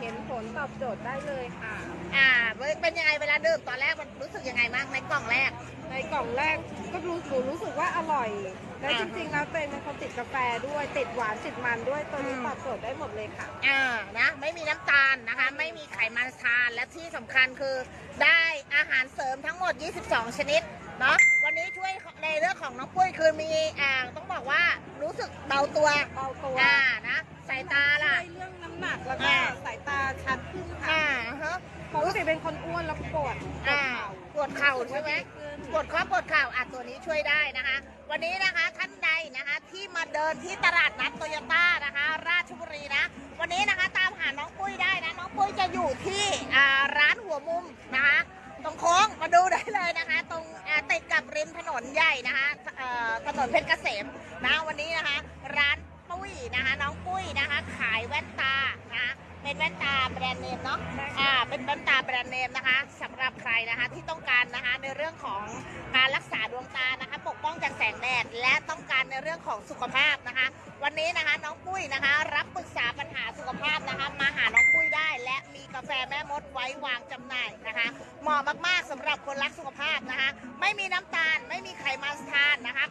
เห็นผลตอบโจทย์ได้เลยค่ะ อ่าเป็นยังไงเวลาดื่มตอนแรกมันรู้สึกยังไงบ้างในกล่องแรก ในกล่องแรกก็รู้หนูรู้สึกว่าอร่อย และอ่าจริงๆแล้วตัวเองเป็นคนติดกาแฟด้วยติดหวานติดมันด้วยตัวนี้อืมตอบโจทย์ได้หมดเลยค่ะอ่านะไม่มีน้ำตาลนะคะ ไม่มีไขมันทานและที่สำคัญคือได้อาหารเสริมทั้งหมด 22 ชนิดเนาะวันนี้ช่วยในเรื่องของน้องปุ้ยคือมีอ่าต้องบอกว่ารู้สึกเบาตัวเบาตัวอ่านะสายตาล่ะช่วยเรื่องน้ำหนักแล้วก็อ่าสายตา ชัดขึ้นค่ะอ่าฮะปกติเป็นคนอ้วนแล้วปวดปวดอ่าเข่าปวดเข่าใช่ไหมขึ้นปวดข้อปวดเข่าอะตัวนี้ช่วยได้นะคะ วันนี้นะคะท่านใดนะคะ ที่มาเดินที่ตลาดนัดโตโยต้านะคะ ราชบุรีนะ วันนี้นะคะตามหาน้องปุ้ยได้นะ น้องปุ้ยจะอยู่ที่อ่าร้านหัวมุมนะคะ ตรงโค้งมาดูได้เลยนะคะ ตรงอ่าติดกับริมถนนใหญ่นะคะเอ่อถนนเพชรเกษมนะวันนี้นะคะ ร้านปุ้ยนะคะ น้องปุ้ยนะคะ ขายแว่นตานะคะ เป็นแว่นตาแบรนด์เนมเนาะอ่าเป็นแว่นตาแบรนด์เนมนะคะสำหรับใครนะคะที่ต้องการนะคะในเรื่องของการรักษาดวงตานะคะ ปกป้องจากแสงแดดและต้องการในเรื่องของสุขภาพนะคะ วันนี้นะคะน้องปุ้ยนะคะ รับปรึกษาปัญหาสุขภาพนะคะ มาหาน้องปุ้ยได้ และมีกาแฟแม่มดไว้วางจำหน่ายนะคะ เหมาะมากๆสำหรับคนรักสุขภาพนะคะ ไม่มีน้ำตาลไม่มีไขมันทานนะคะ